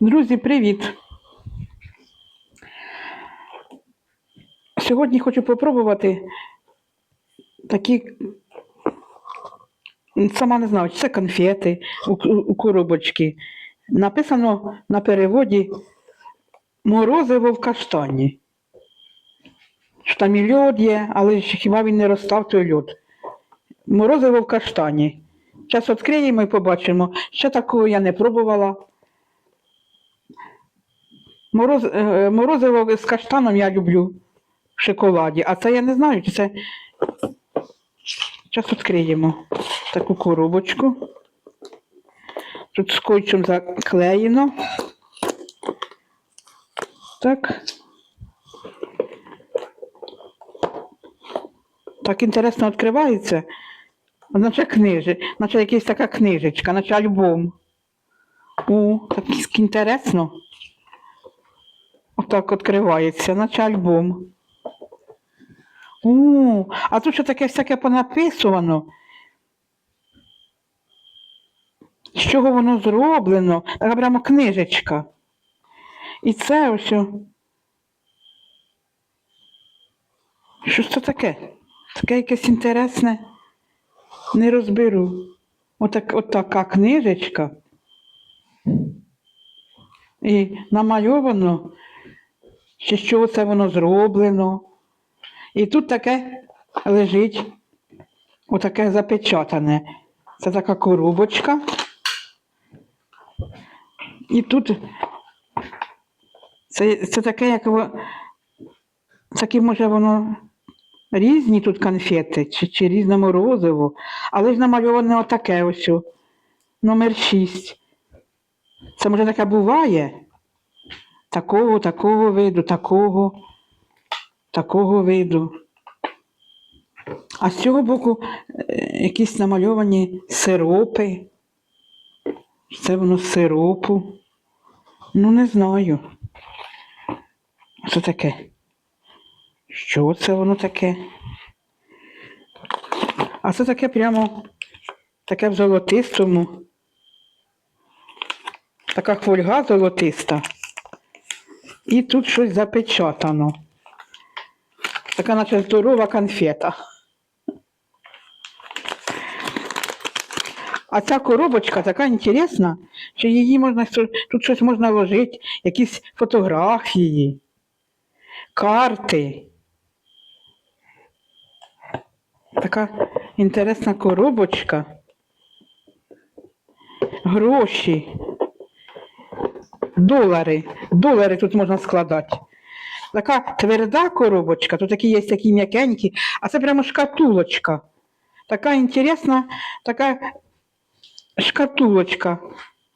Друзі, привіт! Сьогодні хочу попробувати такі, сама не знаю, це конфети у, коробочки. Написано на переводі морозиво в каштані. Що там і льод є, але хіба він не розстав той льод. Морозиво в каштані. Зараз відкриємо і побачимо. Ще такого я не пробувала. Мороз, е, морозиво з каштаном я люблю в шоколаді, а це я не знаю, чи це. Зараз відкриємо таку коробочку. Тут скотчем заклеєно. Так. Так інтересно відкривається. Наче книжі, наче якась така книжечка, наче альбом. О, так інтересно. Отак відкривається, наче альбом. О, а тут ще таке всяке понаписувано. З чого воно зроблено? Така прямо книжечка. І це ось. Що це таке? Таке якесь інтересне. Не розберу. Отак, отака книжечка. І намальовано, з чого це воно зроблено. І тут таке лежить, отаке запечатане. Це така коробочка. І тут це, це таке, як во- таке, може, воно різні тут конфети, чи, чи різне морозиво, але ж намальоване отаке ось. Номер 6. Це може таке буває. Такого, такого виду, такого, такого виду. А з цього боку е, якісь намальовані сиропи. Це воно сиропу. Ну, не знаю. Що таке? Що це воно таке? А це таке прямо таке в золотистому. Така фольга золотиста. І тут щось запечатано. Така наче здорова конфета. А ця коробочка така інтересна, що її можна тут щось можна ложити, якісь фотографії, карти. Така інтересна коробочка. Гроші. Долари. Долари тут можна складати. Така тверда коробочка, тут такі є такі м'якенькі, а це прямо шкатулочка. Така інтересна, така шкатулочка.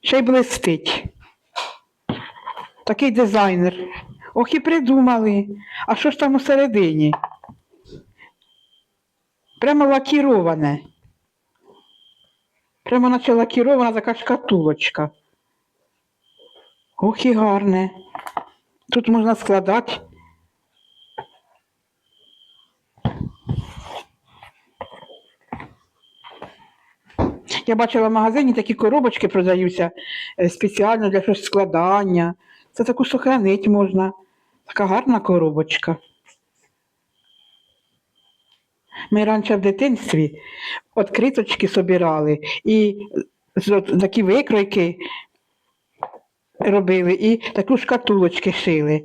Ще й блистить. Такий дизайнер. Ох і придумали. А що ж там усередині? Прямо лакіроване. Прямо наче лакірована така шкатулочка. Ох і гарне. Тут можна складати. Я бачила в магазині такі коробочки продаються е, спеціально для щось складання. Це таку сохранити можна. Така гарна коробочка. Ми раніше в дитинстві відкриточки собирали і такі викройки робили і таку шкатулочки шили.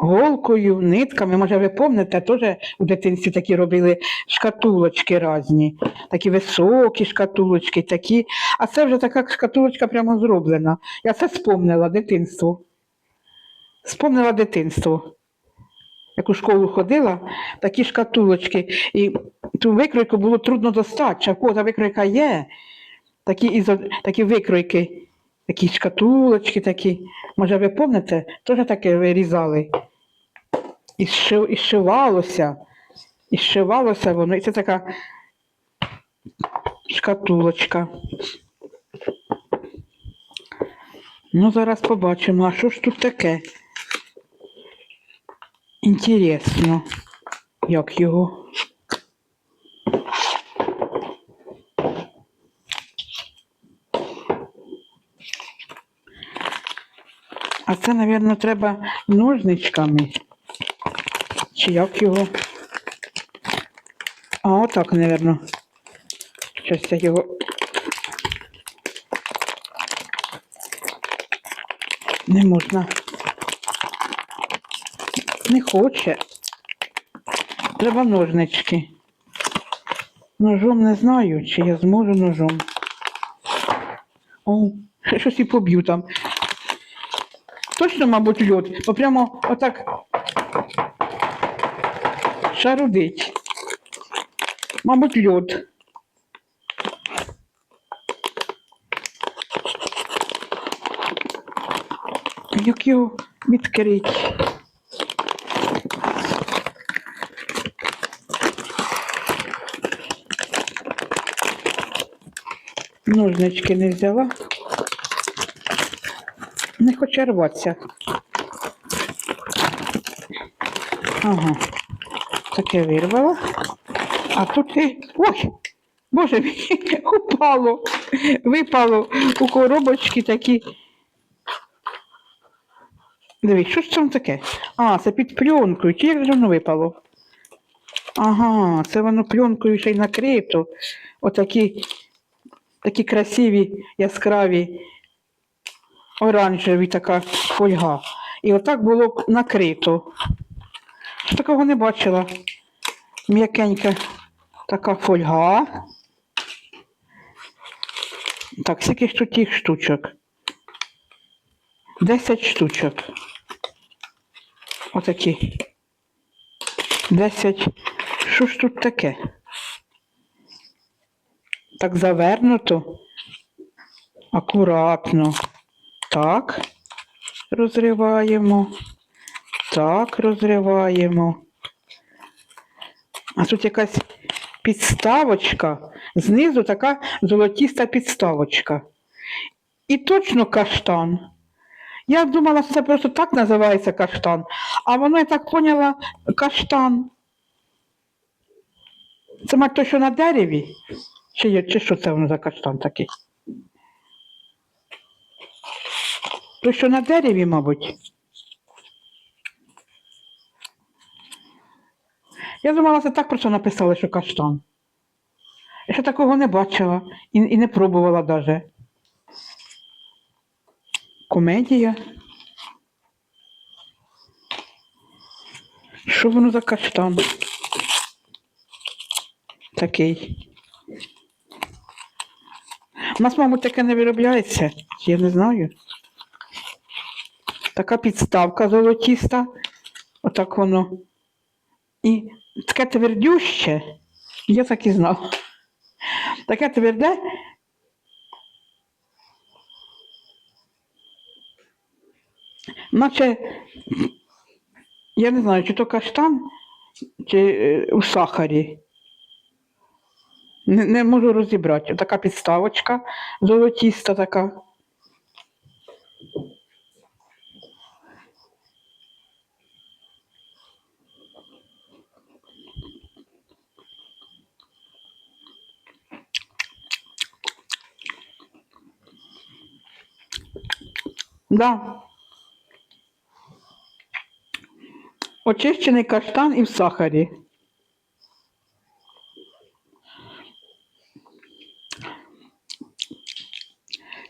Голкою, нитками, може, ви пам'ятаєте, теж у дитинстві такі робили шкатулочки різні, такі високі шкатулочки, такі. А це вже така шкатулочка прямо зроблена. Я це спомнила дитинство. Спомнила дитинство. Як у школу ходила, такі шкатулочки. І ту викройку було трудно достати. Чи в кого та викройка є, такі, такі викройки, такі шкатулочки такі. Може, ви пам'ятаєте, теж таке вирізали. І, зши, і зшивалося. І зшивалося воно. І це така шкатулочка. Ну, зараз побачимо, а що ж тут таке? Інтересно, як його. А це, мабуть, треба ножничками. Чи як його? А, отак, мабуть. Щось я його. Не можна. Не хоче. Треба ножнички. Ножом не знаю, чи я зможу ножом. О, щось і поб'ю там. Точно, мабуть, льод, бо прямо отак шарудить. Мабуть, льод. Як його відкрити? Ножнички не взяла. Не рватися. Ага. Таке вирвала. А тут і. Ой! Боже мій, упало. Випало у коробочки такі. Дивись, що ж там таке? А, це під пленкою. Чи як воно випало? Ага, це воно пленкою ще й накрито. Отакі такі красиві, яскраві, оранжеві така фольга. І отак було накрито. Такого не бачила. М'якенька така фольга. Так, скільки ж тут тих штучок? 10 штучок. Отакі. 10. Що ж тут таке? Так завернуто. Акуратно. Так. Розриваємо. Так, розриваємо. А тут якась підставочка. Знизу така золотіста підставочка. І точно каштан. Я думала, що це просто так називається каштан, а воно я так поняла каштан. Це мать то, що на дереві? Чи, чи що це воно за каштан такий? То, що на дереві, мабуть. Я думала, це так просто написали, що каштан. Я ще такого не бачила і, і не пробувала навіть. Комедія. Що воно за каштан? Такий. У нас, мабуть, таке не виробляється. Я не знаю. Така підставка золотіста. Отак воно. І таке твердюще. Я так і знав. Таке тверде. Наче, я не знаю, чи то каштан, чи е, у сахарі. Не, не можу розібрати. Така підставочка золотіста така. Да. Очищений каштан і в сахарі.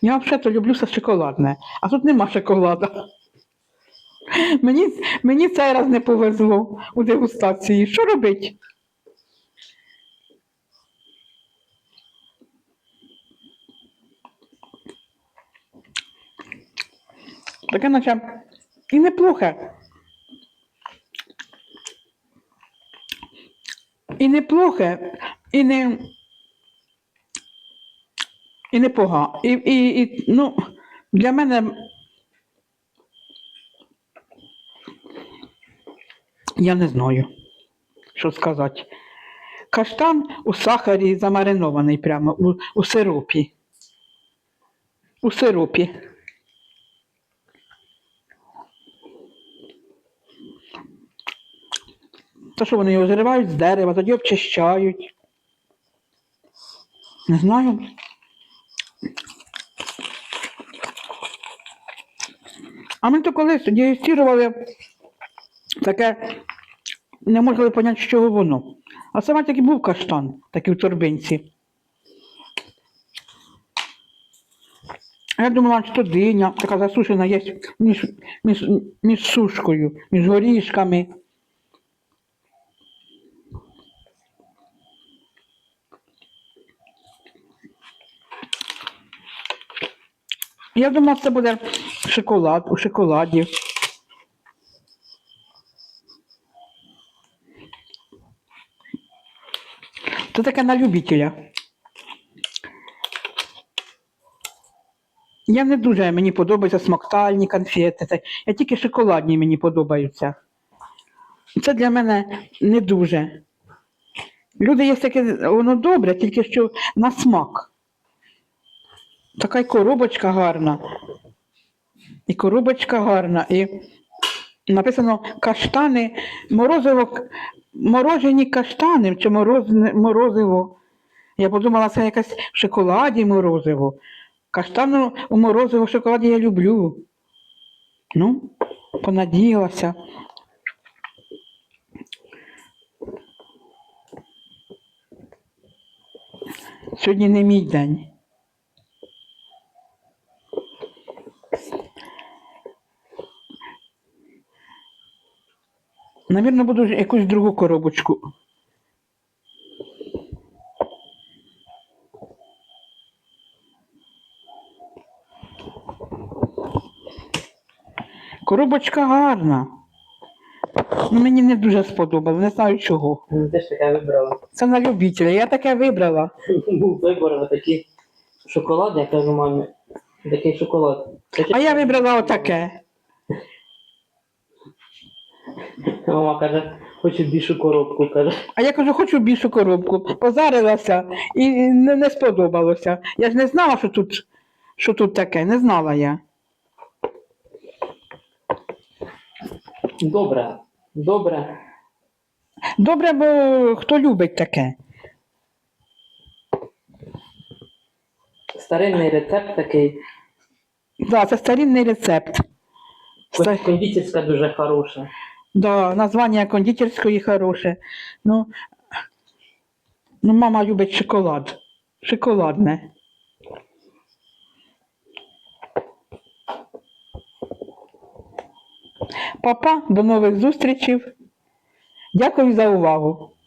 Я взагалі люблю все шоколадне, а тут нема шоколада. Мені, мені цей раз не повезло у дегустації. Що робить? Таке наче і неплохе. І неплохе, і не. І непогано. І, і, і, ну, для мене. Я не знаю, що сказати. Каштан у сахарі замаринований прямо у, у сиропі. У сиропі. То що вони його зривають з дерева, тоді обчищають. Не знаю. А ми то колись дегустували таке, не могли поняти, з чого воно. А саме такий був каштан, такий в торбинці. Я думала, що диня, така засушена є між, між, між сушкою, між горішками. Я думала, це буде шоколад у шоколаді. Це таке на любителя. Я не дуже, мені подобаються смоктальні конфети. Я тільки шоколадні мені подобаються. Це для мене не дуже. Люди є таке, воно добре, тільки що на смак. Така й коробочка гарна. І коробочка гарна. І написано каштани, морозиво, морожені каштани чи морозне, морозиво. Я подумала, це якесь в шоколаді морозиво. Каштану у морозиво в шоколаді я люблю. Ну, понадіялася. Сьогодні не мій день. Навірно, буду якусь другу коробочку. Коробочка гарна. Ну, мені не дуже сподобалось, не знаю чого. Ну, Ти ж таке вибрала. Це на любителя, я таке вибрала. Був вибор на такий шоколад, я кажу мамі. Такий шоколад. Таке- А я вибрала отаке. Мама каже, хочу більшу коробку, каже. А я кажу, хочу більшу коробку. Позарилася і не, не сподобалося. Я ж не знала, що тут, що тут таке, не знала я. Добре, добре. Добре, бо хто любить таке. Старинний рецепт такий. Да, це старинний рецепт. Кондитерська дуже хороша. Да, названня кондитерської хороше. Ну, ну, мама любить шоколад. Шоколадне. Папа, до нових зустрічей. Дякую за увагу.